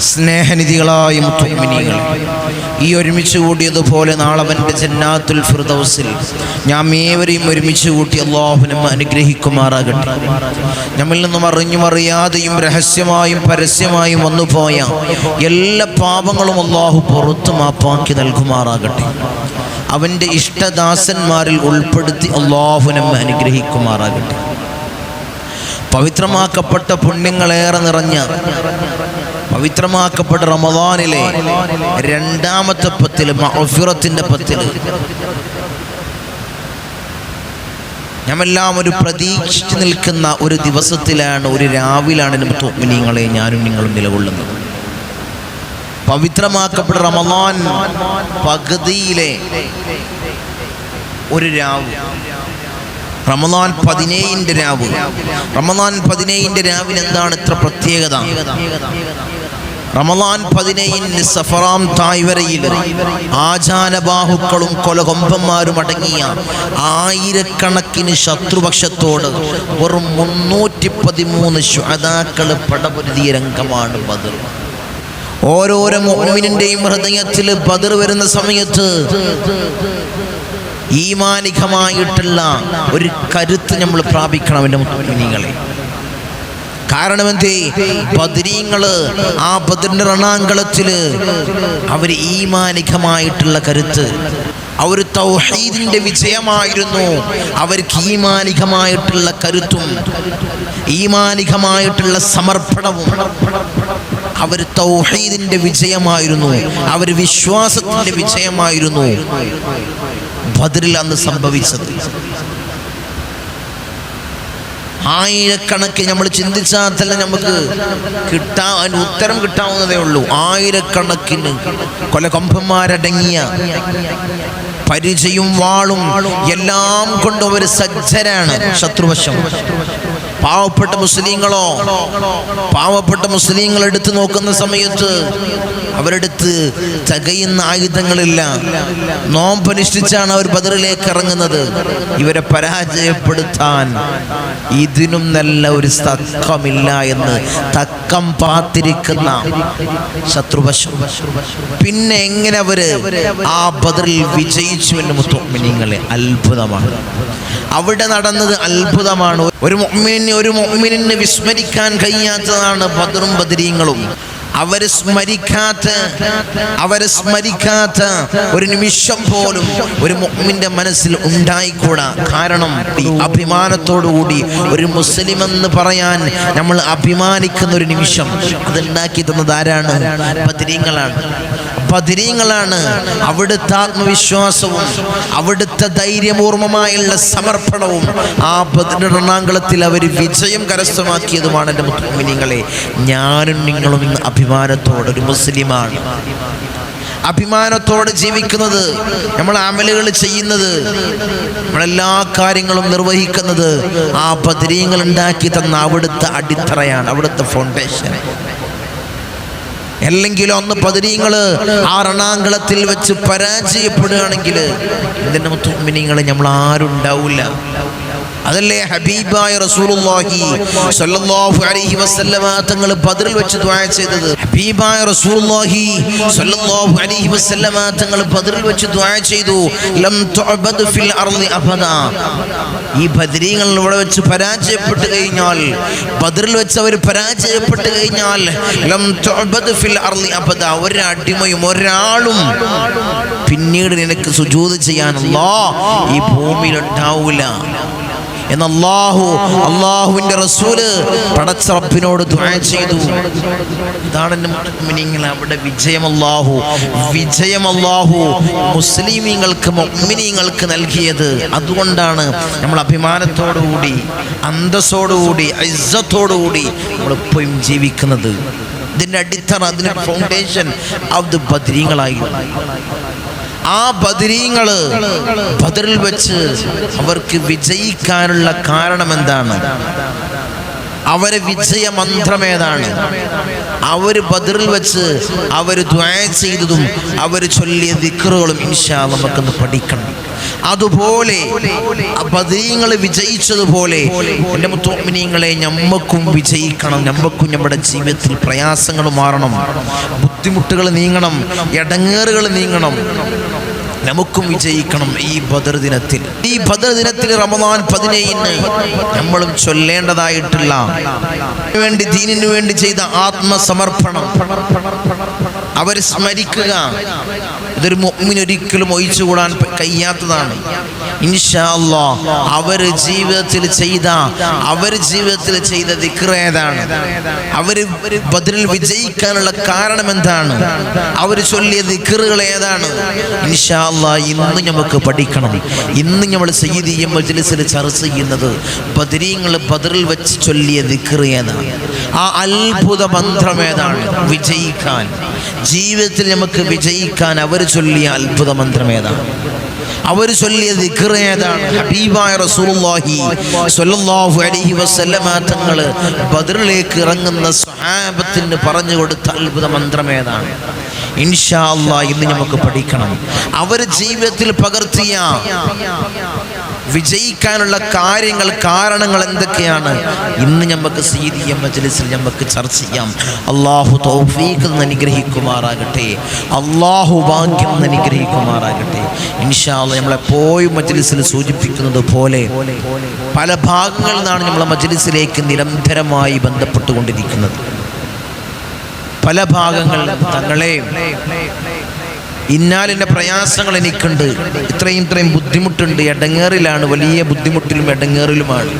സ്നേഹനിധികളായ മുത്തുമിനികൾ ഈ ഒരുമിച്ച് കൂടിയതുപോലെ നാളവന്റെ ജന്നാത്തുൽ ഫിർദൗസിൽ ഞാൻ ഏവരെയും ഒരുമിച്ച് കൂട്ടി അള്ളാഹുനം അനുഗ്രഹിക്കുമാറാകട്ടെ. നമ്മിൽ നിന്നും അറിഞ്ഞും അറിയാതെയും രഹസ്യമായും പരസ്യമായും വന്നുപോയ എല്ലാ പാപങ്ങളും അള്ളാഹു പുറത്തു മാപ്പാക്കി നൽകുമാറാകട്ടെ. അവന്റെ ഇഷ്ടദാസന്മാരിൽ ഉൾപ്പെടുത്തി അള്ളാഹുനം അനുഗ്രഹിക്കുമാറാകട്ടെ. പവിത്രമാക്കപ്പെട്ട പുണ്യങ്ങളേറെ നിറഞ്ഞ പവിത്രമാക്കപ്പെട്ട റമദാനിലെ രണ്ടാമത്തെ പത്തിൽ മഹഫിറത്തിന്റെ പത്തിൽ ഞമെല്ലാം ഒരു പ്രതീക്ഷിച്ച് നിൽക്കുന്ന ഒരു ദിവസത്തിലാണ് ഒരു രാവിലാണ് നിങ്ങളെ ഞാനും നിങ്ങളും നിലകൊള്ളുന്നത്. പവിത്രമാക്കപ്പെട്ട റമദാൻ പകുതിയിലെ ഒരു രാവ്. റമദാൻ പതിനേഴിന്റെ രാവ്. റമദാൻ പതിനേഴിന്റെ രാവിന് എന്താണ് ഇത്ര പ്രത്യേകത? റമദാൻ പതിനേഴിന് സഫറാം തായ്വരയിൽ ആചാരബാഹുക്കളും കൊലകൊമ്പന്മാരും അടങ്ങിയ ആയിരക്കണക്കിന് ശത്രുപക്ഷത്തോട് വെറും മുന്നൂറ്റി പതിമൂന്ന് ശ്വാതാക്കൾ പടപൊരുതിയ രംഗമാണ് ബദർ. ഓരോരോ മോഹിനിന്റെയും ഹൃദയത്തിൽ ബദർ വരുന്ന സമയത്ത് ഈമാനികമായിട്ടുള്ള ഒരു കരുത്ത് നമ്മൾ പ്രാപിക്കണം എന്റെ മുത്തുമിനികളെ കാരണം എന്തേ ബദരീങ്ങൾ ആ ബദറിന്റെ റണാങ്കളത്തിൽ അവർ ഈമാനികമായിട്ടുള്ള കരുത്ത്. അവർ തൗഹീദിന്റെ വിജയമായിരുന്നു അവർക്ക് ഈമാനികമായിട്ടുള്ള കരുത്തും ഈമാനികമായിട്ടുള്ള സമർപ്പണവും. അവർ തൗഹീദിന്റെ വിജയമായിരുന്നു അവർ വിശ്വാസത്തിന്റെ വിജയമായിരുന്നു. അന്ന് സംഭവിച്ചത്. ആയിരക്കണക്കിന് നമ്മൾ ചിന്തിച്ചാൽ തന്നെ നമുക്ക് കിട്ടാൻ അതിന് ഉത്തരം കിട്ടാവുന്നതേ ഉള്ളൂ. ആയിരക്കണക്കിന് കൊലകൊമ്പന്മാരടങ്ങിയ പരിചയും വാളും എല്ലാം കൊണ്ടും അവർ സജ്ജരാണ് ശത്രുവശം. പാവപ്പെട്ട മുസ്ലിങ്ങളോ പാവപ്പെട്ട മുസ്ലിങ്ങൾ എടുത്തു നോക്കുന്ന സമയത്ത് അവരെടുത്ത് തകയുന്ന ആയുധങ്ങളില്ല. നോമ്പനുഷ്ഠിച്ചാണ് അവർ ബദറിലേക്ക് ഇറങ്ങുന്നത് ഇവരെ പരാജയപ്പെടുത്താൻ ഇതിനും നല്ല ഒരു തക്കമില്ല എന്ന് തക്കം പാത്തിരിക്കുന്ന ശത്രുപശു പിന്നെ എങ്ങനെ അവർ ആ ബദറിൽ വിജയിച്ചു എന്ന് മുത്തുമിനിങ്ങളെ അത്ഭുതമാണ്. അവിടെ നടന്നത് അത്ഭുതമാണ്. ഒരു മൊമ്മിനെ ഒരു മൊമ്മിനെ വിസ്മരിക്കാൻ കഴിയാത്തതാണ് ബദറും ബദരീങ്ങളും. അവരെ സ്മരിക്കാത്ത അവർ സ്മരിക്കാത്ത ഒരു നിമിഷം പോലും ഒരു മുഹമ്മിന്റെ മനസ്സിൽ ഉണ്ടായിക്കൂടാ. കാരണം ഈ അഭിമാനത്തോടുകൂടി ഒരു മുസ്ലിം എന്ന് പറയാൻ നമ്മൾ അഭിമാനിക്കുന്ന ഒരു നിമിഷം അതുണ്ടാക്കി തന്നത് ആരാണ്? ബദരീങ്ങളാണ് ബദരീങ്ങളാണ് അവിടുത്തെ ആത്മവിശ്വാസവും അവിടുത്തെ ധൈര്യപൂർവമായുള്ള സമർപ്പണവും ആ പതിനെണ്ണാങ്കുളത്തിൽ അവർ വിജയം കരസ്ഥമാക്കിയതുമാണ് എന്റെ മുസ്ലിമിനിങ്ങളെ ഞാനും നിങ്ങളും ഇന്ന് അഭിമാനത്തോടെ ഒരു മുസ്ലിമാണ്. അഭിമാനത്തോടെ ജീവിക്കുന്നത് നമ്മൾ അമലുകൾ ചെയ്യുന്നത് നമ്മളെല്ലാ കാര്യങ്ങളും നിർവഹിക്കുന്നത് ആ പതിരീങ്ങൾ ഉണ്ടാക്കി തന്ന അവിടുത്തെ അടിത്തറയാണ് അവിടുത്തെ ഫൗണ്ടേഷൻ അല്ലെങ്കിൽ ഒന്ന് പതിനീങ്ങൾ ആ രണാങ്കളത്തിൽ വെച്ച് പരാജയപ്പെടുകയാണെങ്കിൽ ഇതിന്റെ മുത്തുമിനിങ്ങൾ നമ്മൾ ആരും ഉണ്ടാവില്ല. അതല്ലേ ഹബീബായ റസൂലുള്ളാഹി സ്വല്ലല്ലാഹു അലൈഹി വസല്ലമ തങ്ങൾ ബദറിൽ വെച്ച് ദുആ ചെയ്തത്. ഹബീബായ റസൂലുള്ളാഹി സ്വല്ലല്ലാഹു അലൈഹി വസല്ലമ തങ്ങൾ ബദറിൽ വെച്ച് ദുആ ചെയ്തു. ലം തുഅബദ് ഫിൽ അർളി അബദ ഈ ബദരീങ്ങൾ ഇവിടെ വെച്ച് പരാജയപ്പെട്ടു കഴിഞ്ഞാൽ ബദറിൽ വെച്ച് അവർ പരാജയപ്പെട്ടു കഴിഞ്ഞാൽ ലം തുഅബദ് ഫിൽ അർളി ഒരു ഒരടിമയും ഒരാളും പിന്നീട് നിനക്ക് സുജൂദ് ചെയ്യാനുള്ള ഈ ഭൂമിയിൽ ഉണ്ടാവൂല എന്ന് അള്ളാഹു അള്ളാഹുവിന്റെ റസൂൽ പടച്ച റബ്ബിനോട് ദുആ ചെയ്തു. ഇതാണ് മുഅ്മിനീങ്ങൾ അവിടെ വിജയം അള്ളാഹു വിജയം അള്ളാഹു മുസ്ലിമീങ്ങൾക്ക് മുഅ്മിനീങ്ങൾക്ക് നൽകിയത്. അതുകൊണ്ടാണ് നമ്മൾ അഭിമാനത്തോടുകൂടി അന്തസ്സോടുകൂടി ഐസത്തോടുകൂടി നമ്മൾ എപ്പോഴും ജീവിക്കുന്നത്. ഇതിന്റെ അടിത്തറ അതിന്റെ ഫൗണ്ടേഷൻ അത് ദി ബദ്രീങ്ങളായിരുന്നു ആ ബദരീങ്ങൾ ബദറിൽ വെച്ച് അവർക്ക് വിജയിക്കാനുള്ള കാരണം എന്താണ് അവരെ വിജയ മന്ത്രം ഏതാണ് അവർ ബദറിൽ വെച്ച് അവർ ദ്വാ ചെയ്തതും അവർ ചൊല്ലിയ ദിക്റുകളും ഇൻഷാ നമുക്കൊന്ന് പഠിക്കണം. അതുപോലെ ബദരീങ്ങൾ വിജയിച്ചതുപോലെ എന്റെ മുത്തോമിനിയങ്ങളെ ഞമ്മക്കും വിജയിക്കണം. ഞമ്മക്കും നമ്മുടെ ജീവിതത്തിൽ പ്രയാസങ്ങൾ മാറണം. ബുദ്ധിമുട്ടുകൾ നീങ്ങണം. ഇടങ്ങേറുകൾ നീങ്ങണം. നമുക്കും വിജയിക്കണം ഈ ബദർ ദിനത്തിൽ. ഈ ബദർ ദിനത്തിൽ റമദാൻ പതിനേഴിന് നമ്മളും ചൊല്ലേണ്ടതായിട്ടുള്ള വേണ്ടി ദീനിനു വേണ്ടി ചെയ്ത ആത്മസമർപ്പണം. അവർ സ്മരിക്കുക. ഇതൊരു മുഅ്മിൻ ഒരിക്കലും ഒഴിച്ചുകൂടാൻ കഴിയാത്തതാണ്. ഇൻഷാ അല്ലാ അവർ ജീവിതത്തിൽ ചെയ്ത അവർ ജീവിതത്തിൽ ചെയ്ത ദിക്ർ ഏതാണ്? അവർ ബദറിൽ വിജയിക്കാനുള്ള കാരണം എന്താണ്? അവർ ചൊല്ലിയ ദിക്റുകൾ ഏതാണ്? ഇൻഷാ ഇന്ന് നമുക്ക് പഠിക്കണം. ഇന്ന് നമ്മൾ സയ്യിദീയ മജ്ലിസിൽ ചർച്ച ചെയ്യുന്നത് ബദരീങ്ങൾ ബദറിൽ വെച്ച് ചൊല്ലിയ ദിക്ർ ഏതാണ്? ആ അത്ഭുത മന്ത്രം ഏതാണ്? വിജയിക്കാൻ. ജീവിതത്തിൽ നമുക്ക് വിജയിക്കാൻ അവർ ചൊല്ലിയ അത്ഭുത മന്ത്രം ഏതാണ്? അവർ ചൊല്ലിയ ദിക്ർ ഏതാണ്? ഹബീബായ റസൂലുള്ളാഹി സ്വല്ലല്ലാഹു അലൈഹി വസല്ലമ തങ്ങൾ ബദറിലേക്ക് ഇറങ്ങുന്ന സ്വഹാബത്തിന് പറഞ്ഞു കൊടുത്ത അത്ഭുത മന്ത്രം ഏതാണ്? ഇൻഷാ അള്ളാ ഇന്ന് നമുക്ക് പഠിക്കണം. അവർ ജീവിതത്തിൽ പകർത്തിയ വിജയിക്കാനുള്ള കാര്യങ്ങൾ കാരണങ്ങൾ എന്തൊക്കെയാണ്? ഇന്ന് നമുക്ക് സീരിയ മജ്ലിസിൽ നമുക്ക് ചർച്ച ചെയ്യാം. അള്ളാഹു തൗഫീഖ് അനുഗ്രഹിക്കുമാറാകട്ടെ. അള്ളാഹു ഭാഗ്യം അനുഗ്രഹിക്കുമാറാകട്ടെ. ഇൻഷാല്ല നമ്മളെപ്പോഴും മജ്ലിസിൽ സൂചിപ്പിക്കുന്നത് പോലെ പല ഭാഗങ്ങളിൽ നിന്നാണ് നമ്മളെ മജ്ലിസിലേക്ക് നിരന്തരമായി ബന്ധപ്പെട്ടുകൊണ്ടിരിക്കുന്നത്. പല ഭാഗങ്ങൾ തങ്ങളെ ഇന്നാലിന്റെ പ്രയാസങ്ങൾ എനിക്കുണ്ട്. ഇത്രയും ഇത്രയും ബുദ്ധിമുട്ടുണ്ട്. എടങ്ങേറിലാണ് വലിയ ബുദ്ധിമുട്ടിലും എടങ്ങേറിലുമാണ്.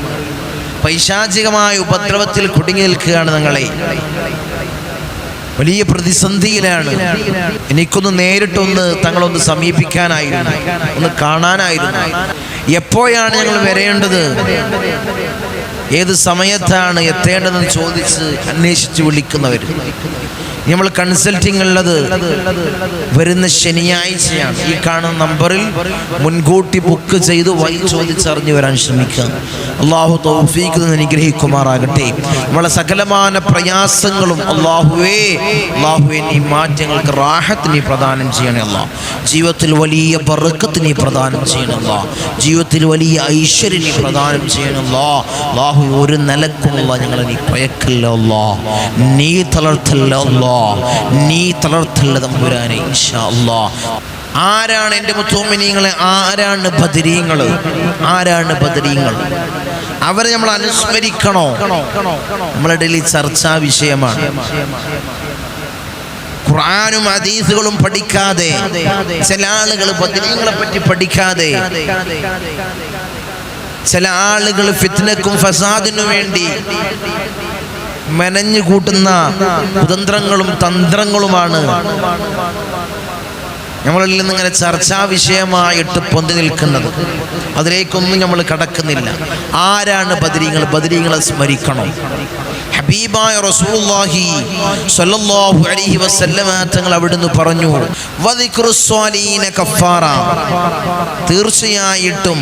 പൈശാചികമായ ഉപദ്രവത്തിൽ കുടുങ്ങി നിൽക്കുകയാണ് ഞങ്ങളെ വലിയ പ്രതിസന്ധിയിലാണ്. എനിക്കൊന്ന് നേരിട്ടൊന്ന് തങ്ങളൊന്ന് സമീപിക്കാനായിരുന്നു. ഒന്ന് കാണാനായിരുന്നു. എപ്പോഴാണ് ഞങ്ങൾ വരേണ്ടത്? ഏത് സമയത്താണ് എത്തേണ്ടതെന്ന് ചോദിച്ച് അന്വേഷിച്ച് വിളിക്കുന്നവർ നമ്മൾ കൺസൾട്ടിംഗ് ഉള്ളത് വരുന്ന ശനിയാഴ്ചയാണ്. ഈ കാണുന്ന നമ്പറിൽ മുൻകൂട്ടി ബുക്ക് ചെയ്ത് വൈ ചോദിച്ചറിഞ്ഞു വരാൻ ശ്രമിക്കുക. അള്ളാഹു തൗഫീഖ് അനുഗ്രഹിക്കുമാറാകട്ടെ. നമ്മളെ സകലമാന പ്രയാസങ്ങളും അള്ളാഹുവേ അള്ളാഹുവേ നീ മാറ്റങ്ങൾക്ക് റാഹത്തിന് പ്രദാനം ചെയ്യണേ അല്ലാ. ജീവിതത്തിൽ വലിയ ബറുക്കത്ത് നീ പ്രദാനം ചെയ്യണമല്ല ജീവിതത്തിൽ വലിയ ഐശ്വര്യം നീ പ്രദാനം ചെയ്യണമല്ല അള്ളാഹു ഒരു നിലക്കുമുള്ള ഞങ്ങളെ നീ പയക്കല്ല അല്ലാ നീ തളർത്തില്ലല്ലോ നീ തളർത്തില്ല തമ്പുരാനെ ഇൻഷാ അല്ലാ ആരാണ് എന്റെ മുത്തോമിനിയങ്ങളെ ആരാണ് ബദരീങ്ങൾ ആരാണ് ബദരീങ്ങൾ അവരെ നമ്മൾ അനുസ്മരിക്കണോ? നമ്മുടെ ഡൽഹി ചർച്ചാ വിഷയമാണ്. ഖുർആാനും ഹദീസുകളും പഠിക്കാതെ ചില ആളുകൾ ബദരീങ്ങളെ പറ്റി പഠിക്കാതെ ചില ആളുകൾ ഫിത്നക്കും ഫസാദിനു വേണ്ടി മെനഞ്ഞു കൂട്ടുന്ന കുതന്ത്രങ്ങളും തന്ത്രങ്ങളുമാണ്. നമ്മളിൽ നിന്ന് ഇങ്ങനെ ചർച്ചാ വിഷയമായിട്ട് പൊന്തി നിൽക്കുന്നത്. അതിലേക്കൊന്നും നമ്മൾ കടക്കുന്നില്ല. ആരാണ് ബദരീങ്ങൾ? ബദരീങ്ങളെ സ്മരിക്കണം. ഹബീബായ റസൂലുള്ളാഹി സ്വല്ലല്ലാഹു അലൈഹി വസല്ലമ തങ്ങൾ അവിടുന്ന് പറഞ്ഞു കഫാറ. തീർച്ചയായിട്ടും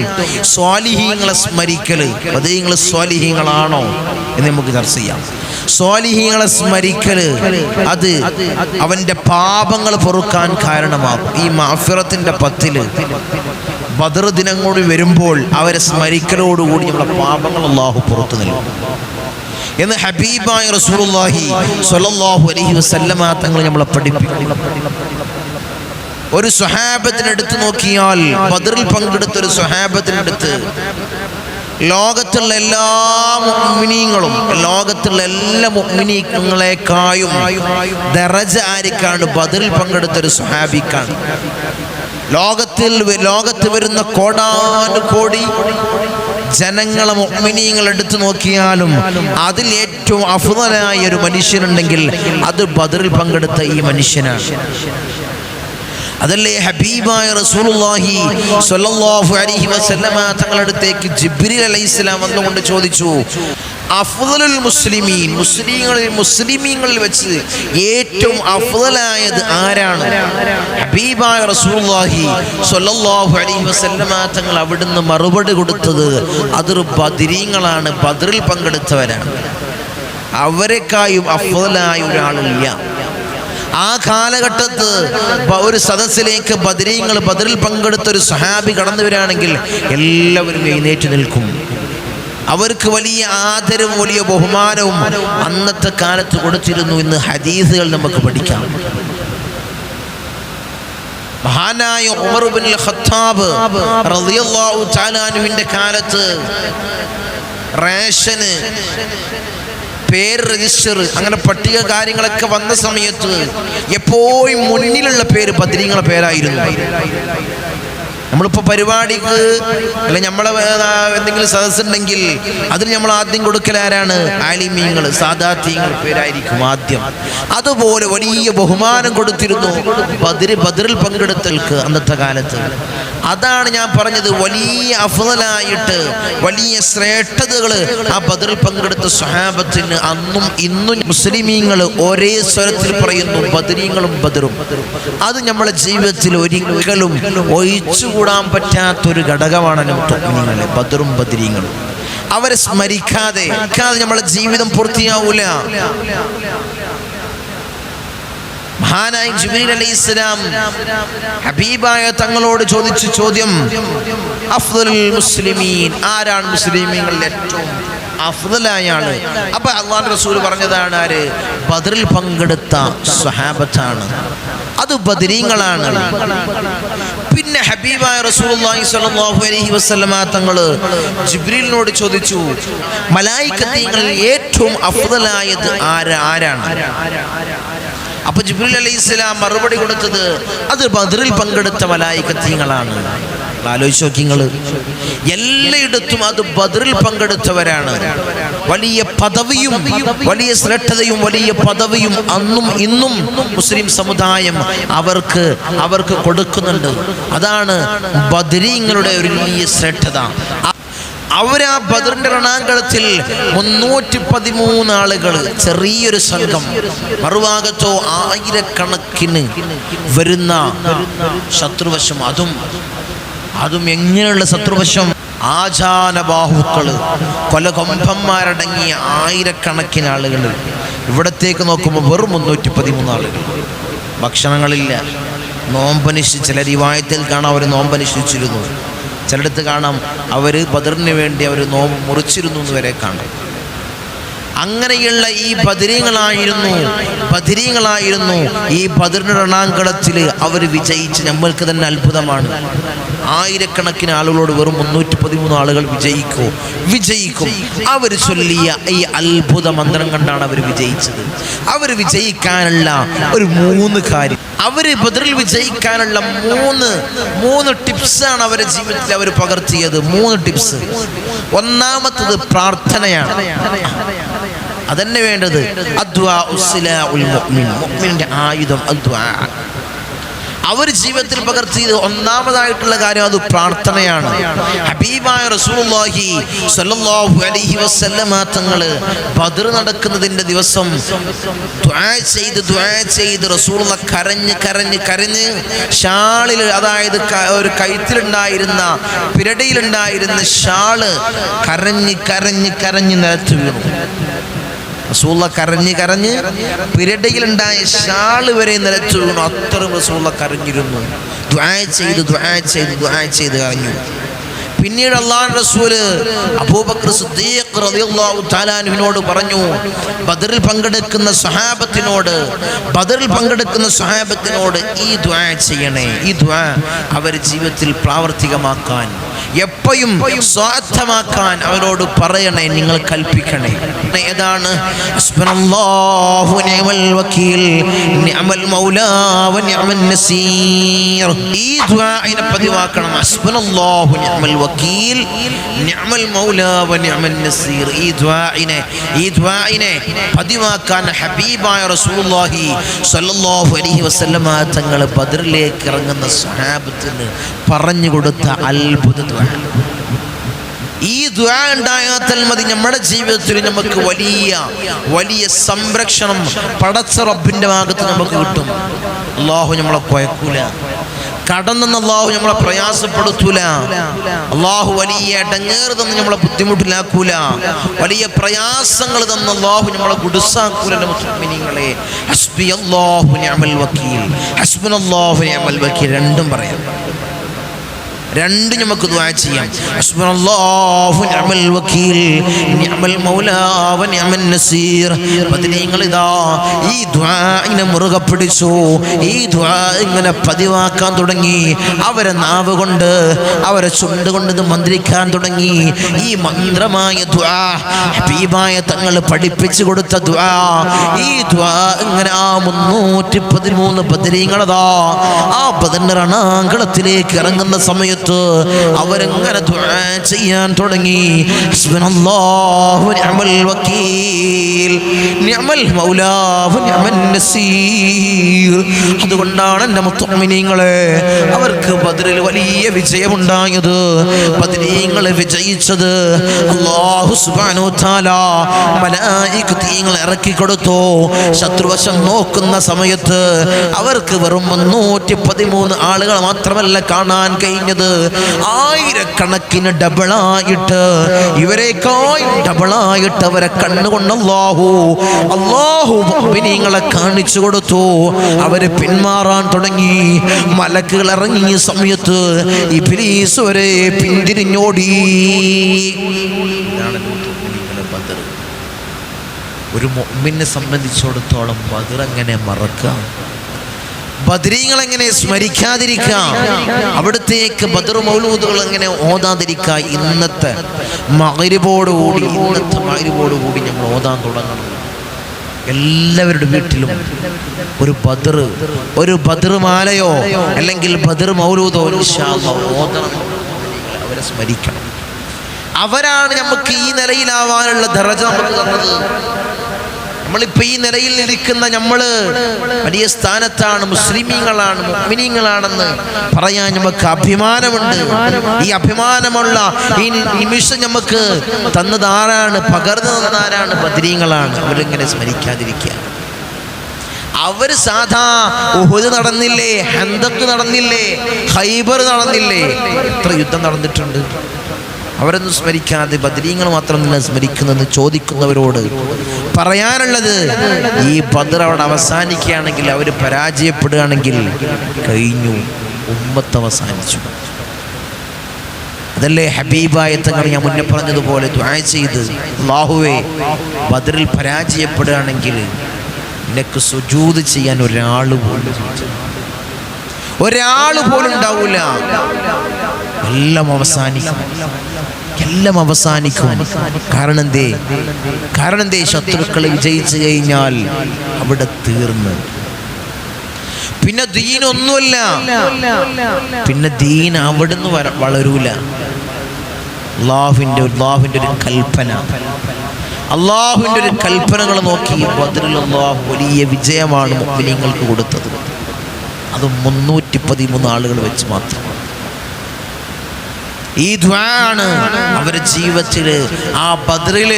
സ്വാലിഹീങ്ങളെ സ്മരിക്കൽ ബദരീങ്ങൾ സ്വാലിഹീങ്ങളാണോ എന്ന് നമുക്ക് ചർച്ച ചെയ്യാം. സ്വാലിഹീങ്ങളെ സ്മരിക്കൽ അത് അവന്റെ പാപങ്ങൾ പൊറുക്കാൻ കാരണമാകും. ഈ മാഫിറത്തിന്റെ പത്തിൽ ബദർ ദിനം കൂടി വരുമ്പോൾ അവരെ സ്മരിക്കലോടുകൂടി നമ്മുടെ പാപങ്ങൾ അള്ളാഹു പുറത്തു നൽകും. എന്ന് ഹബീബായ റസൂലുള്ളാഹി സ്വല്ലല്ലാഹു അലൈഹി വസല്ലമ തങ്ങൾ നമ്മളെ പഠിപ്പിക്കും. ഒരു സ്വഹാബത്തിനെടുത്ത് നോക്കിയാൽ ബദറിൽ പങ്കെടുത്ത ഒരു സ്വഹാബത്തിനെടുത്ത് ലോകത്തുള്ള എല്ലാ മുഅ്മിനീങ്ങളും ലോകത്തുള്ള എല്ലാ മുഗ്മിനീങ്ങളെക്കായും ദറജ ആരിക്കാണ് ബദറിൽ പങ്കെടുത്ത ഒരു സ്വഹാബിക്കാണ്. ലോകത്തിൽ ലോകത്ത് വരുന്ന കോടാനു കോടി ജനങ്ങളെ മുഅ്മിനീങ്ങൾ എടുത്തു നോക്കിയാലും അതിൽ ഏറ്റവും അഫുതനായ ഒരു മനുഷ്യനുണ്ടെങ്കിൽ അത് ബദറിൽ പങ്കെടുത്ത ഈ മനുഷ്യനാണ്. അതല്ലേ ഹബീബായ റസൂലുള്ളാഹി സ്വല്ലല്ലാഹു അലൈഹി വസല്ലമ തങ്ങളുടെ അടുത്തേക്ക് ജിബ്രീൽ അലൈഹിസ്സലാം വന്നുകൊണ്ട് ചോദിച്ചു അഫ്ദലുൽ മുസ്ലിമീൻ മുസ്ലിങ്ങളിൽ മുസ്ലിമീങ്ങളിൽ വെച്ച് ഏറ്റവും അഫ്ദലായത് ആരാണ്? ഹബീബായ റസൂലുള്ളാഹി സ്വല്ലല്ലാഹു അലൈഹി വസല്ലമ തങ്ങൾ അവിടുന്ന് മറുപടി കൊടുത്തത് അതൊരു ബദരീങ്ങളാണ് ബദറിൽ പങ്കെടുത്തവരാണ്. അവരെക്കായും അഫ്ദലായ ഒരാളില്ല. ആ കാലഘട്ടത്ത് ഒരു സദസ്സിലേക്ക് ബദരീങ്ങൾ ബദറിൽ പങ്കെടുത്ത ഒരു സഹാബി കടന്നു വരാണെങ്കിൽ എല്ലാവരും എഴുന്നേറ്റ് നിൽക്കും. അവർക്ക് വലിയ ആദരവും വലിയ ബഹുമാനവും അന്നത്തെ കാലത്ത് കൊടുത്തിരുന്നു എന്ന് ഹദീസുകൾ നമുക്ക് പഠിക്കാം. മഹാനായ ഖത്താബ് തആലാനുവിന്റെ കാലത്ത് റേഷന് പേര് രജിസ്റ്റർ അങ്ങനെ പട്ടിക കാര്യങ്ങളൊക്കെ വന്ന സമയത്ത് എപ്പോഴും മുന്നിലുള്ള പേര് ബദ്രീങ്ങളെ പേരായിരുന്നു. നമ്മളിപ്പോൾ പരിപാടിക്ക് അല്ലെ നമ്മളെ എന്തെങ്കിലും സദസ്സുണ്ടെങ്കിൽ അതിന് നമ്മൾ ആദ്യം കൊടുക്കൽ ആരാണ്? ആലിമീങ്ങൾ സാദാത്യങ്ങൾ പേരായിരിക്കും ആദ്യം. അതുപോലെ വലിയ ബഹുമാനം കൊടുത്തിരുന്നു ബദര് ബദറിൽ പങ്കെടുത്തൽക്ക് അന്നത്തെ കാലത്ത്. അതാണ് ഞാൻ പറഞ്ഞത് വലിയ അഫലായിട്ട് വലിയ ശ്രേഷ്ഠതകൾ ആ ബദറിൽ പങ്കെടുത്ത സ്വഹാബത്തിന് അന്നും ഇന്നും മുസ്ലിമീങ്ങൾ ഒരേ സ്വരത്തിൽ പറയുന്നു ബദരീങ്ങളും ബദറും. അത് നമ്മളെ ജീവിതത്തിൽ ഒരിക്കലും ഒഴിച്ചുകൂടാൻ പറ്റാത്തൊരു ഘടകമാണ് മുഅ്മിനീങ്ങളെ ബദറും ബദരീങ്ങളും. അവരെ സ്മരിക്കാതെ സ്മരിക്കാതെ നമ്മളെ ജീവിതം പൂർത്തിയാവൂല. മഹാനായ ജുബൈൽ അലൈഹി ഇസ്ലാം ഹബീബായ തങ്ങളോട് ചോദിച്ച ചോദ്യം അഫ്ദൽ മുസ്ലിമീൻ ആരാണ് മുസ്ലിമീങ്ങളിൽ ഏറ്റവും അഫ്ദലായ ആൾ? അപ്പൊ അള്ളാൻ റസൂൽ പറഞ്ഞതാണ് ആര്? ബദറിൽ പങ്കെടുത്ത സ്വഹാബത്താണ്. അത് ബദരീങ്ങളാണ്. പിന്നെ ഹബീബായ റസൂലുള്ളാഹി സ്വല്ലല്ലാഹു അലൈഹി വസല്ലമ തങ്ങൾ ജിബ്രീലിനോട് ചോദിച്ചു മലായിക്കത്തീങ്ങളിൽ ഏറ്റവും അഫ്ദലായത് ആര് ആരാണ്? അപ്പൊ ജിബ്രീൽ അലൈഹി സ്വലാം മറുപടി കൊടുത്തത് അത് ബദറിൽ പങ്കെടുത്ത മലായിക്കത്തീങ്ങളാണ്. ആലോചിച്ച് നോക്കി നിങ്ങൾ എല്ലായിടത്തും അത് ബദറിൽ പങ്കെടുത്തവരാണ്. വലിയ പദവിയും വലിയ ശ്രേഷ്ഠതയും വലിയ പദവിയും അന്നും ഇന്നും മുസ്ലിം സമുദായം അവർക്ക് അവർക്ക് കൊടുക്കുന്നുണ്ട്. അതാണ് ബദരീങ്ങളുടെ ഒരു വലിയ ശ്രേഷ്ഠത. അവരാ ബദറിന്റെ രണാങ്കളത്തിൽ മുന്നൂറ്റി പതിമൂന്ന് ആളുകൾ ചെറിയൊരു സംഘം മറുഭാഗത്തോ ആയിരക്കണക്കിന് വരുന്ന ശത്രുവശം. അതും അതും എങ്ങനെയുള്ള ശത്രുവശം ആചാനബാഹുക്കൾ കൊലകൊമ്പന്മാരടങ്ങിയ ആയിരക്കണക്കിന് ആളുകൾ ഇവിടത്തേക്ക് നോക്കുമ്പോൾ വെറും മുന്നൂറ്റി പതിമൂന്ന് ആളുകൾ ഭക്ഷണങ്ങളില്ല. നോമ്പനുഷ്ഠിച്ച് ചില രീവായത്തിൽ കാണാം അവർ നോമ്പനുഷ്ഠിച്ചിരുന്നു. ചിലയിടത്ത് കാണാം അവർ ബദറിന് വേണ്ടി അവർ നോമ്പ് മുറിച്ചിരുന്നു എന്ന് വരെ കാണാം. അങ്ങനെയുള്ള ഈ പതിരീങ്ങളായിരുന്നു പതിരീങ്ങളായിരുന്നു ഈ ബദറിന് രണാങ്കളത്തിൽ അവർ വിജയിച്ച്. നമ്മൾക്ക് തന്നെ അത്ഭുതമാണ്. ആയിരക്കണക്കിന് ആളുകളോട് വെറും മുന്നൂറ്റി പതിമൂന്ന് ആളുകൾ വിജയിക്കൂ വിജയിക്കും. അവർ ചൊല്ലിയ ഈ അത്ഭുത മന്ത്രം കണ്ടാണ് അവർ വിജയിച്ചത്. അവർ വിജയിക്കാനുള്ള ഒരു മൂന്ന് കാര്യം. അവർ ബദറിൽ വിജയിക്കാനുള്ള മൂന്ന് മൂന്ന് ടിപ്സാണ് അവരുടെ ജീവിതത്തിൽ അവർ പകർത്തിയത്. മൂന്ന് ടിപ്സ് ഒന്നാമത്തത് പ്രാർത്ഥനയാണ്. അതന്നെ വേണ്ടത്. അദ്വാ ഉസ്സിലാ ഉൽ മുഅ്മിൻ. മുഅ്മിന്റെ ആയുധം അദ്വാ അവർ ജീവിതത്തിൽ പകർത്തിയത് ഒന്നാമതായിട്ടുള്ള കാര്യം അത് പ്രാർത്ഥനയാണ്. ഹബീബായ റസൂലുള്ളാഹി സ്വല്ലല്ലാഹു അലൈഹി വസല്ലമ തങ്ങൾ ബദർ നടക്കുന്നതിന്റെ ദിവസം ദുആ ചെയ്ത് ദുആ ചെയ്ത് റസൂലുള്ള കരഞ്ഞ് കരഞ്ഞ് കരഞ്ഞ് ഷാളിൽ അതായത് ഒരു കഴുത്തിലുണ്ടായിരുന്ന പിരടിയിലുണ്ടായിരുന്ന ഷാൾ കരഞ്ഞ് കരഞ്ഞ് കരഞ്ഞ് നിലച്ചു വീണു. റസൂള്ള കരഞ്ഞ് കരഞ്ഞ് പിരടയിലുണ്ടായ ഷാൾ വരെ നിലച്ചു വീണു അത്രയും റസൂള്ള കരഞ്ഞിരുന്നു. ദ്വാ ചെയ്ത് ദ്വാ ചെയ്ത് ദ്വാ ചെയ്ത് കരഞ്ഞു. പിന്നീട് അള്ളാഹു റസൂൽ അബൂബക്കർ സിദ്ദീഖ് റളിയല്ലാഹു തആലാനുവിനോട് പറഞ്ഞു ബദറിൽ പങ്കെടുക്കുന്ന സഹാബത്തിനോട് ബദറിൽ പങ്കെടുക്കുന്ന സഹാബത്തിനോട് ഈ ദ്വാ ചെയ്യണേ. ഈ ദ്വാ അവർ ജീവിതത്തിൽ പ്രാവർത്തികമാക്കാൻ എപ്പോഴും സ്വാർത്ഥമാക്കാൻ അവരോട് പറയണേ നിങ്ങൾ കൽപ്പിക്കണേ. ഏതാണ്? ഈ പതിവാക്കണം. വക്കീൽ നിഅമൽ മൗലാ വ നിഅമൽ നസീർ. ഈ ദുആഇനെ ഈ ദുആഇനെ പതിവാക്കാൻ ഹബീബായ റസൂലുള്ളാഹി സ്വല്ലല്ലാഹു അലൈഹി വസല്ലമ തങ്ങൾ ബദറിലേക്ക് ഇറങ്ങുന്ന സ്വഹാബത്തിന് പറഞ്ഞു കൊടുത്ത അത്ഭുത ദുആ ഈ ദ്വാ ഉണ്ടായാൽ മതി. നമ്മുടെ ജീവിതത്തിൽ നമുക്ക് വലിയ വലിയ സംരക്ഷണം പടച്ച റബ്ബിന്റെ ഭാഗത്ത് നമുക്ക് കിട്ടും. അള്ളാഹു നമ്മളെ കുഴക്കൂല കടന്നെന്ന് അള്ളാഹു നമ്മളെ പ്രയാസപ്പെടുത്തൂല. അള്ളാഹു വലിയ ഇടങ്ങേറ് തന്ന് നമ്മളെ ബുദ്ധിമുട്ടിലാക്കൂല. വലിയ പ്രയാസങ്ങൾ തന്ന അള്ളാഹു നമ്മളെ ഗുഡുസാക്കൂല മുസ്ലിമിനിങ്ങളെ ഹസ്ബി രണ്ടും പറയാം. രണ്ടും നമുക്ക് ദുആ ചെയ്യാം. നിങ്ങൾ ഇതാ ഈ ദുആഇനെ മുറുകെ പിടിച്ചു ഈ ദുആ ഇങ്ങനെ പതിവാക്കാൻ തുടങ്ങി. അവരെ നാവ് കൊണ്ട് അവരെ ചുണ്ട് കൊണ്ട് ഇത് മന്ത്രിക്കാൻ തുടങ്ങി. ഈ മന്ത്രമായ ദുആ ഹബീബായ തങ്ങൾ പഠിപ്പിച്ചു കൊടുത്ത ദുആ ഈ ദുആ ഇങ്ങനെ ആ മുന്നൂറ്റി പതിമൂന്ന് ബദരീങ്ങളതാ ആ ബദറിന്റെ രണാങ്കളത്തിലേക്ക് ഇറങ്ങുന്ന സമയത്ത് അവരെങ്ങനെ ദുആ ചെയ്യാൻ തുടങ്ങി? അതുകൊണ്ടാണ് എന്റെ മുത്തമ്മിനീങ്ങളെ അവർക്ക് ബദറിൽ വലിയ വിജയമുണ്ടായത്. ബദരീങ്ങളെ വിജയിച്ചത് അല്ലാഹു സുബ്ഹാനഹു തആല മലായികത്തീങ്ങൾ ഇറക്കി കൊടുത്തു. ശത്രുവശം നോക്കുന്ന സമയത്ത് അവർക്ക് വെറും മുന്നൂറ്റി പതിമൂന്ന് ആളുകൾ മാത്രമല്ല കാണാൻ കഴിഞ്ഞത്. ആയിരക്കണക്കിന് ഡബിളായിട്ട് ഇവരെക്കാൾ ഡബിളായിട്ട് അവരെ കണ്ണുകൊണ്ട് അള്ളാഹു അള്ളാഹു നിങ്ങളെ കാണിച്ചു കൊടുത്തു. അവർ പിന്മാറാൻ തുടങ്ങി. മലക്കുകൾ ഇറങ്ങിയ സമയത്ത് ഇബ്ലീസ് വരെ പിന്തിരിഞ്ഞോടി. ഒരു മൊമ്മിനെ സംബന്ധിച്ചിടത്തോളം ബദർ എങ്ങനെ മറക്കാം? ബദരീങ്ങൾ എങ്ങനെ സ്മരിക്കാതിരിക്കാം. അവിടത്തേക്ക് ബദർ മൗലൂദുകൾ എങ്ങനെ ഓതാതിരിക്ക? ഇന്നത്തെ മകരിബോടുകൂടി ഇന്നത്തെ മകരിബോടുകൂടി ഞങ്ങൾ ഓതാൻ തുടങ്ങണം. എല്ലാവരുടെ വീട്ടിലും ഒരു ബദർ ഒരു ബദർ മാലയോ അല്ലെങ്കിൽ ബദർ മൗലൂദോ ഓതണം. അവരെ സ്മരിക്കണം. അവരാണ് നമുക്ക് ഈ നിലയിലാവാനുള്ള ദർജ നമുക്ക് തന്നത് നമ്മളിപ്പോ ഈ നിലയിൽ ഇരിക്കുന്ന നമ്മൾ വലിയ സ്ഥാനത്താണ് മുസ്ലിമീങ്ങളാണ് മുഅ്മിനീങ്ങളാണെന്ന് പറയാൻ നമുക്ക് അഭിമാനമുണ്ട്. ഈ അഭിമാനമുള്ള ഈ നിമിഷം നമുക്ക് തന്നത് ആരാണ്? പകർന്നു തന്നതാരാണ് ബദ്രീങ്ങളാണ്. അവരിങ്ങനെ സ്മരിക്കാതിരിക്കുക. അവർ സാധാ ഉഹുദ് നടന്നില്ലേ ഹന്തക്ക് നടന്നില്ലേ ഹൈബർ നടന്നില്ലേ എത്ര യുദ്ധം നടന്നിട്ടുണ്ട്. അവരൊന്നും സ്മരിക്കാതെ ബദരീങ്ങൾ മാത്രം നിന്നെ സ്മരിക്കുന്നെന്ന് ചോദിക്കുന്നവരോട് പറയാനുള്ളത് ഈ ബദർ അവിടെ അവസാനിക്കുകയാണെങ്കിൽ അവർ പരാജയപ്പെടുകയാണെങ്കിൽ കഴിഞ്ഞു ഉമ്മത്ത് അവസാനിച്ചു. അതല്ലേ ഹബീബായ തങ്ങൾ ഞാൻ മുന്നേ പറഞ്ഞതുപോലെ ദ്വായ ചെയ്ത് ലാഹുവേ ബദറിൽ പരാജയപ്പെടുകയാണെങ്കിൽ നിനക്ക് സുജൂത് ചെയ്യാൻ ഒരാൾ പോലും ഒരാൾ പോലും ഉണ്ടാവൂല. എല്ലാം അവസാനിക്കും. എല്ലാം അവസാനിക്കും. കാരണം എന്തേ കാരണം എന്തേ ശത്രുക്കളെ വിജയിച്ചു കഴിഞ്ഞാൽ അവിടെ തീർന്നു. പിന്നെ ദീനൊന്നുമല്ല. പിന്നെ ദീൻ അവിടുന്ന് വളരൂല. അള്ളാഹുവിന്റെ അള്ളാഹുവിന്റെ ഒരു കൽപ്പന. അള്ളാഹുവിന്റെ ഒരു കൽപ്പനകൾ നോക്കി ബദറിൽ അള്ളാഹു വലിയ വിജയമാണ് മുസ്ലിങ്ങൾക്ക് കൊടുത്തത്. അത് മുന്നൂറ്റി പതിമൂന്ന് ആളുകൾ വെച്ച് മാത്രം. ഈ ദ്വാണ് അവരുടെ ജീവിതത്തിൽ ആ ബദറിൽ.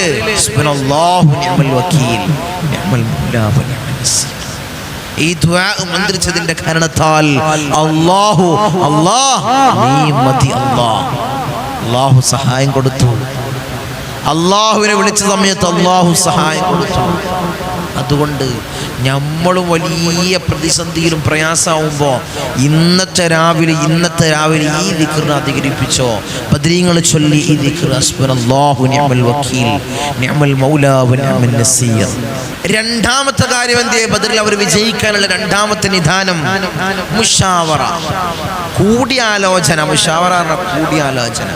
ഈ മന്ത്രിച്ചതിന്റെ കാരണത്താൽ അള്ളാഹ് അള്ളാഹു സഹായം കൊടുത്തു. അള്ളാഹുവിനെ വിളിച്ച സമയത്ത് അള്ളാഹു സഹായം കൊടുത്തു. അതുകൊണ്ട് നമ്മളും വലിയ പ്രതിസന്ധിയിലും പ്രയാസമാവുമ്പോൾ ഇന്നത്തെ രാവിലെ ഇന്നത്തെ രാവിലെ ഈ ദിക്കറിനെ അധികരിപ്പിച്ചോ. ബദ്രീങ്ങൾ ചൊല്ലി ഈ ദിക്കർ അസ്ബൻ അള്ളാഹു നസീർ. രണ്ടാമത്തെ കാര്യം എന്തേ? ബദറിൽ അവർ വിജയിക്കാനുള്ള രണ്ടാമത്തെ നിധാനം മുഷാവറ. കൂടിയാലോചന. മുഷാവറ കൂടിയാലോചന.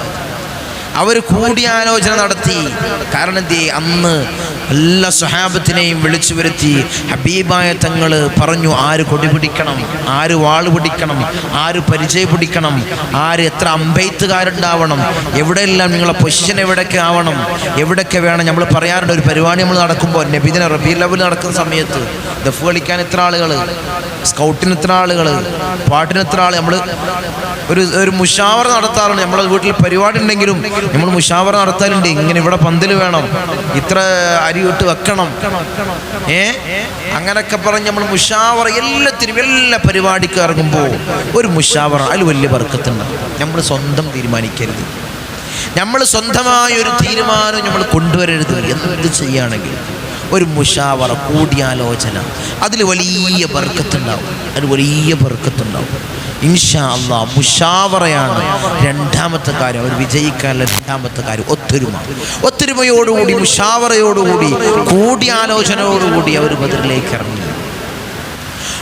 അവർ കൂടിയാലോചന നടത്തി. കാരണം എന്ത്? അന്ന് എല്ലാ സ്വഹാബത്തിനെയും വിളിച്ചു വരുത്തി. ഹബീബായ തങ്ങൾ പറഞ്ഞു ആര് കൊടി പിടിക്കണം? ആര് വാൾ പിടിക്കണം? ആര് പരിചയ പിടിക്കണം? ആര് എത്ര അമ്പെയ്ത്തുകാരുണ്ടാവണം? എവിടെയെല്ലാം നിങ്ങളെ പൊസിഷൻ എവിടെയൊക്കെ ആവണം? എവിടെയൊക്കെ വേണം? നമ്മൾ പറയാറുണ്ട് ഒരു പരിപാടി നമ്മൾ നടക്കുമ്പോൾ നബീദിനെ റബീ ലെവൽ നടക്കുന്ന സമയത്ത് ദഫ് കളിക്കാൻ എത്ര ആളുകൾ സ്കൗട്ടിന് എത്ര ആളുകൾ പാട്ടിന് എത്ര ആൾ നമ്മൾ ഒരു ഒരു മുഷാവർ നടത്താറുണ്ട്. നമ്മളെ വീട്ടിൽ പരിപാടി ഉണ്ടെങ്കിലും നമ്മൾ മുഷാവറ നടത്താറുണ്ട് ഇങ്ങനെ ഇവിടെ പന്തൽ വേണം. ഇത്ര അരി ഇട്ട് വെക്കണം. ഏ? അങ്ങനൊക്കെ പറഞ്ഞ് നമ്മൾ മുഷാവറ എല്ലാത്തിനും എല്ലാ പരിപാടിക്ക് ഇറങ്ങുമ്പോൾ ഒരു മുഷാവറ അതിൽ വലിയ വർക്കത്തുണ്ട് നമ്മൾ സ്വന്തം തീരുമാനിക്കരുത്. നമ്മൾ സ്വന്തമായ ഒരു തീരുമാനം നമ്മൾ കൊണ്ടുവരരുത്. എന്ത് ചെയ്യുകയാണെങ്കിൽ ഒരു മുഷാവറ കൂടിയാലോചന. അതിൽ വലിയ ബർക്കത്തുണ്ടാവും. അതിൽ വലിയ ബർക്കത്തുണ്ടാവും. ഇൻഷാ അള്ളാ മുഷാവറയാണ് രണ്ടാമത്തെ കാര്യം. അവർ വിജയിക്കാനുള്ള രണ്ടാമത്തെ കാര്യം. ഒത്തൊരുമ. ഒത്തൊരുമയോടുകൂടി മുഷാവറയോടുകൂടി കൂടിയാലോചനയോടുകൂടി അവർ ബദറിലേക്ക് ഇറങ്ങി.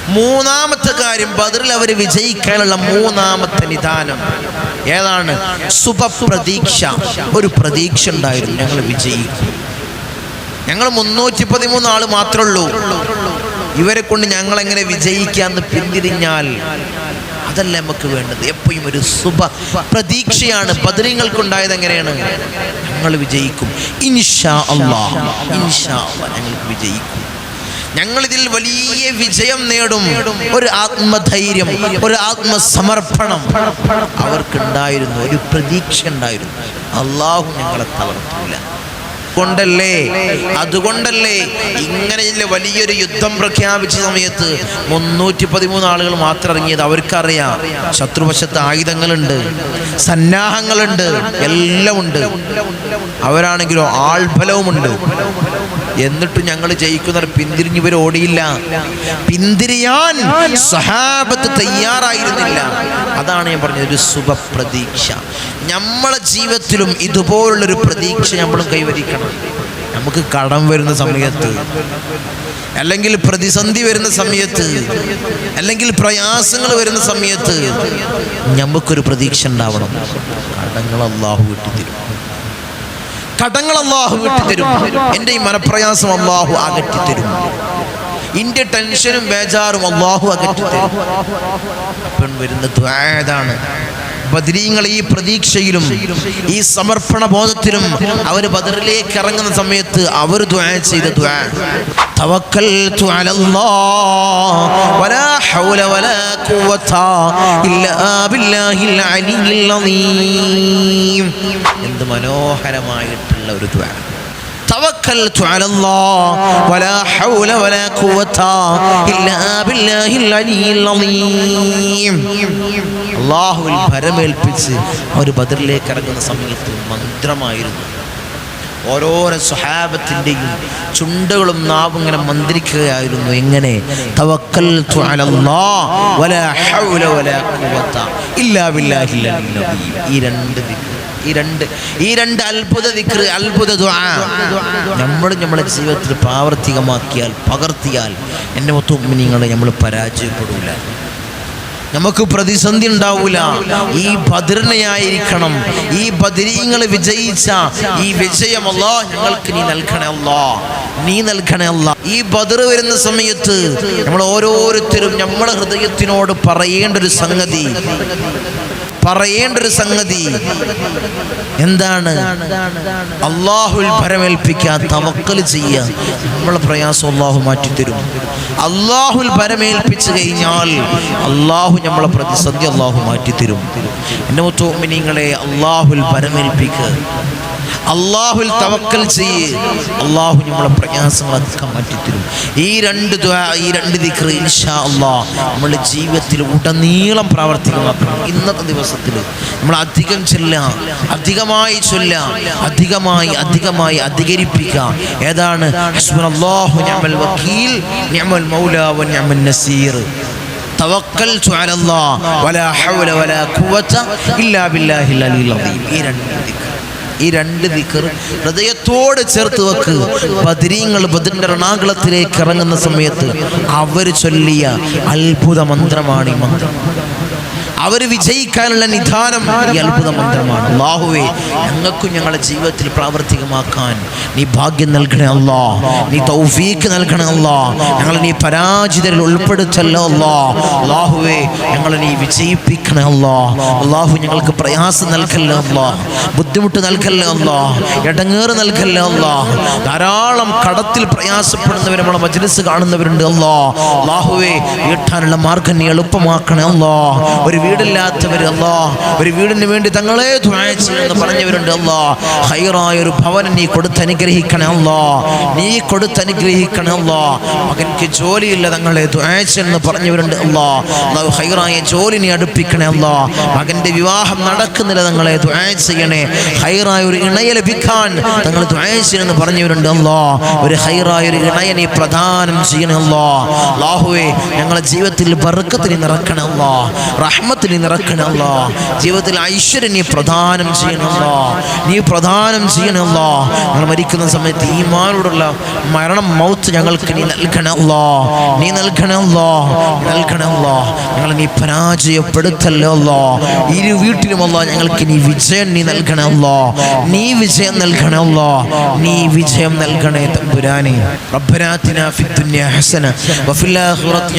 മൂന്നാമത്തെ കാര്യം ബദറിൽ അവർ വിജയിക്കാനുള്ള മൂന്നാമത്തെ നിദാനം. ഏതാണ്? ശുഭപ്രതീക്ഷ. ഒരു പ്രതീക്ഷ ഉണ്ടായിരുന്നു. ഞങ്ങൾ വിജയിക്കും. ഞങ്ങൾ മുന്നൂറ്റി പതിമൂന്ന് ആൾ മാത്രമേ ഉള്ളൂ ഇവരെ കൊണ്ട് ഞങ്ങൾ എങ്ങനെ വിജയിക്കാന്ന് പിന്തിരിഞ്ഞാൽ അതല്ല നമുക്ക് വേണ്ടത്? എപ്പോഴും ഒരു ശുഭ പ്രതീക്ഷയാണ്. ബദരീങ്ങൾക്കുണ്ടായത് എങ്ങനെയാണ്? ഞങ്ങൾ വിജയിക്കും. ഇൻഷാ അള്ളാ ഇൻഷാ ഞങ്ങൾക്ക് വിജയിക്കും. ഞങ്ങൾ ഇതിൽ വലിയ വിജയം നേടും. ഒരു ആത്മധൈര്യം ഒരു ആത്മസമർപ്പണം അവർക്കുണ്ടായിരുന്നു. ഒരു പ്രതീക്ഷ ഉണ്ടായിരുന്നു. അള്ളാഹു ഞങ്ങളെ തളർത്തില്ല. കൊണ്ടല്ലേ? അതുകൊണ്ടല്ലേ? ഇങ്ങനെ വലിയൊരു യുദ്ധം പ്രഖ്യാപിച്ച സമയത്ത് മുന്നൂറ്റി പതിമൂന്ന് ആളുകൾ മാത്രം ഇറങ്ങിയത്. അവർക്കറിയാം ശത്രുവശത്ത് ആയുധങ്ങളുണ്ട് സന്നാഹങ്ങളുണ്ട് എല്ലാം ഉണ്ട്. അവരാണെങ്കിലോ ആൾഫലവുമുണ്ട് എന്നിട്ട് ഞങ്ങൾ ജയിക്കുന്നവർ പിന്തിരിഞ്ഞു ഓടിയില്ല. പിന്തിരിയാൻ സഹാബത്ത് തയ്യാറായിരുന്നില്ല. അതാണ് ഞാൻ പറഞ്ഞത് ഒരു ശുഭപ്രതീക്ഷ. നമ്മളെ ജീവിതത്തിലും ഇതുപോലുള്ളൊരു പ്രതീക്ഷ നമ്മളും കൈവരിക്കണം. നമുക്ക് കടം വരുന്ന സമയത്ത് അല്ലെങ്കിൽ പ്രതിസന്ധി വരുന്ന സമയത്ത് അല്ലെങ്കിൽ പ്രയാസങ്ങൾ വരുന്ന സമയത്ത് നമുക്കൊരു പ്രതീക്ഷ ഉണ്ടാവണം. കടങ്ങൾ അള്ളാഹു വിട്ടുതരും. കടങ്ങൾ അള്ളാഹു വിട്ടുതരും എന്റെ ഈ മനപ്രയാസം അള്ളാഹു അകറ്റിത്തരും ഇന്റെ ടെൻഷനും ബേജാറും അള്ളാഹു അകറ്റിത്തരും അപ്പം വരുന്ന ബദരീങ്ങൾ ഈ പ്രതീക്ഷയിലും ഈ സമർപ്പണ ബോധത്തിലും അവർ ബദറിലേക്ക് ഇറങ്ങുന്ന സമയത്ത് അവർ ദ്വാ ചെയ്ത ദ്വാ توكلت على الله ولا حول ولا قوة إلا بالله العلي العظيم എന്ത് മനോഹരമായിട്ടുള്ള ഒരു ദ്വാ توكلت على الله ولا حول ولا قوة إلا بالله العلي العظيم അള്ളാഹുവിൽ ഭരമേൽപ്പിച്ച് അവർ ബദറിലേക്ക് ഇറങ്ങുന്ന സമയത്ത് മന്ത്രമായിരുന്നു ഓരോരോ സ്വഹാബത്തിൻ്റെയും ചുണ്ടുകളും നാവും ഇങ്ങനെ മന്ത്രിക്കുകയായിരുന്നു എങ്ങനെ തവക്കൽതു അലല്ലാഹ് വലാ ഹൗല വലാ ഖുവത ഇല്ലാ ബില്ലാഹിൽ അലിയ്യിൽ അദീം. ഈ രണ്ട് ദിക്ർ ഈ രണ്ട് ഈ രണ്ട് അത്ഭുത ദിക്ർ അത്ഭുത നമ്മൾ നമ്മുടെ ജീവിതത്തിൽ പ്രാവർത്തികമാക്കിയാൽ പകർത്തിയാൽ എന്റെ മൊത്തം നമ്മൾ പരാജയപ്പെടില്ല നമുക്ക് പ്രതിസന്ധി ഉണ്ടാവൂല. ഈ ബദറിനെയായിരിക്കണം ഈ ബദരീങ്ങൾ വിജയിച്ച ഈ വിജയം അല്ലാ ഞങ്ങൾക്ക് നീ നൽകണേ നീ നൽകണേ ഈ ബദർ വരുന്ന സമയത്ത് നമ്മൾ ഓരോരുത്തരും നമ്മുടെ ഹൃദയത്തിനോട് പറയേണ്ട ഒരു സംഗതി. പറയേണ്ട ഒരു സംഗതി. എന്താണ്? അള്ളാഹുൽ പരമേൽപ്പിക്കാൻ തവക്കൽ ചെയ്യുക. നമ്മളെ പ്രയാസം അള്ളാഹു മാറ്റിത്തരും. അള്ളാഹുൽ ഭരമേൽപ്പിച്ചു കഴിഞ്ഞാൽ അള്ളാഹു നമ്മളെ പ്രതിസന്ധി അള്ളാഹു മാറ്റിത്തരും. എന്റെ മുത്തോമിനിങ്ങളെ അള്ളാഹുൽ ഭരമേൽപ്പിക്കുക അള്ളാഹുൽ തവക്കൽ ചെയ്യ്. അള്ളാഹു നമ്മളെ പ്രയാസങ്ങളൊക്കെ മാറ്റിത്തരും. ഈ രണ്ട് ഈ രണ്ട് ദിക്കറി ഇൻഷാ അള്ളാഹ് നമ്മളുടെ ജീവിതത്തിൽ ഉടനീളം പ്രാവർത്തികമാക്കണം ഇന്നത്തെ ദിവസത്തിൽ നമ്മൾ അധികം ചൊല്ലുക അധികമായി ചൊല്ലുക അധികമായി അധികമായി അധികരിപ്പിക്കാം ഏതാണ്? വക്കീൽ നസീർ. തവക്കൽ വലാ ഹൗല വലാ ഇല്ലാ ബില്ലാഹി ഈ രണ്ട് ദിക്ര ഈ രണ്ട് ദിക്കർ ഹൃദയത്തോട് ചേർത്ത് വെക്ക്. ബദരീങ്ങൾ ബദറിന്റെ എറണാകുളത്തിലേക്ക് ഇറങ്ങുന്ന സമയത്ത് അവർ ചൊല്ലിയ അത്ഭുത മന്ത്രമാണ് ഈ മന്ത്രം. അവർ വിജയിക്കാനുള്ള നിധാനം ഈ അത്ഭുത മന്ത്രമാണ്. അള്ളാഹുവേ ഞങ്ങൾക്കും ഞങ്ങളുടെ ജീവിതത്തിൽ പ്രാവർത്തികമാക്കാൻ നീ ഭാഗ്യം നൽകണേ അല്ലാ. നീ തൗഫീക്ക് നൽകണേ അല്ലാ. ഞങ്ങളെ നീ പരാജിതരിൽ ഉൾപ്പെടുത്തല്ലോ അല്ലാ. അള്ളാഹുവേ ഞങ്ങളെ നീ വിജയിപ്പിക്കണേ അല്ലാ. അള്ളാഹു ഞങ്ങൾക്ക് പ്രയാസം നൽകല്ലേ അല്ലാ. ബുദ്ധിമുട്ട് നൽകല്ലേ അല്ലാ. ഇടങ്ങേറ് നൽകല്ലേ അല്ലാ. ധാരാളം കടത്തിൽ പ്രയാസപ്പെടുന്നവർ നമ്മളെ മജ്ലിസ് കാണുന്നവരുണ്ട് അല്ലാ. അള്ളാഹുവേ വീട്ടാനുള്ള മാർഗം നീ എളുപ്പമാക്കണേ അല്ലാ. ഒരു വീടില്ലാത്തവർ അല്ലാ ഒരു വീടിന് വേണ്ടി തങ്ങളെ ചെയ്യുമെന്ന് പറഞ്ഞവരുണ്ട് അല്ലാ. ഹൈറായ ഒരു ഭവനം നീ കൊടുത്ത് അനുഗ്രഹിക്കണേ അല്ലാ. നീ കൊടുത്ത് അനുഗ്രഹിക്കണേ അല്ലാ. മകൻക്ക് ജോലിയില്ല തങ്ങളെ ചെയ്യുമെന്ന് പറഞ്ഞവരുണ്ട് അല്ലോ. ഹൈറായ ജോലി നീ അടുപ്പിക്കണേ അല്ലോ. മകന്റെ വിവാഹം നടക്കുന്നില്ല തങ്ങളെ ചെയ്യണേ. ഹൈറായ ഒരു ഇണയെ ലഭിക്കാൻ തങ്ങൾ ചെയ്യണമെന്ന് പറഞ്ഞവരുണ്ട് അല്ലോ. ഒരു ഹൈറായ ഒരു ഇണയെ നീ പ്രദാനം ചെയ്യണേ ലാഹുവേ അല്ലാഹുവേ ഞങ്ങളെ ജീവിതത്തിൽ ബർക്കത്തിന് നിറക്കണം അല്ലാ. ജീവിതത്തിൽ നിറക്കണല്ലോ ജീവിതത്തിൽ ഐശ്വര്യം നീ പ്രധാനം ചെയ്യണല്ലോ നീ പ്രധാനം ചെയ്യണല്ലോ ഞങ്ങൾ മരിക്കുന്ന സമയത്ത് ഈമാനോടുള്ള മരണം മൗത്ത് ഞങ്ങൾക്ക് നീ നൽകണല്ലോ നീ നൽകണല്ലോ നൽകണല്ലോ ഞങ്ങൾ നീ പരാജയപ്പെടുത്തല്ലോ ഇരു വീട്ടിലുമല്ലോ ഞങ്ങൾക്ക് നീ വിജയം നീ നൽകണല്ലോ നീ വിജയം നൽകണല്ലോ നീ വിജയം നൽകണേ തമ്പുരാനെ. ربنا في الدنيا ദുനിയ ഹസന വഫിൽ ആഖിറതി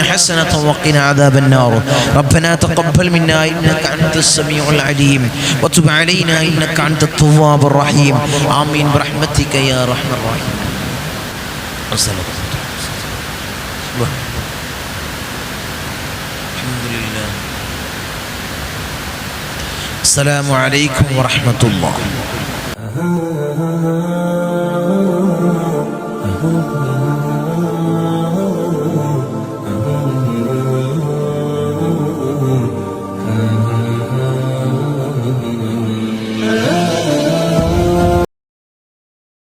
وقنا عذاب النار റബ്ബനാ തഖബ്ബൽ منا إنك أنت السميع العليم. وتب علينا إنك أنت التواب الرحيم. آمين برحمتك يا رحمن الرحيم. السلام الحمد لله. السلام عليكم ورحمة الله.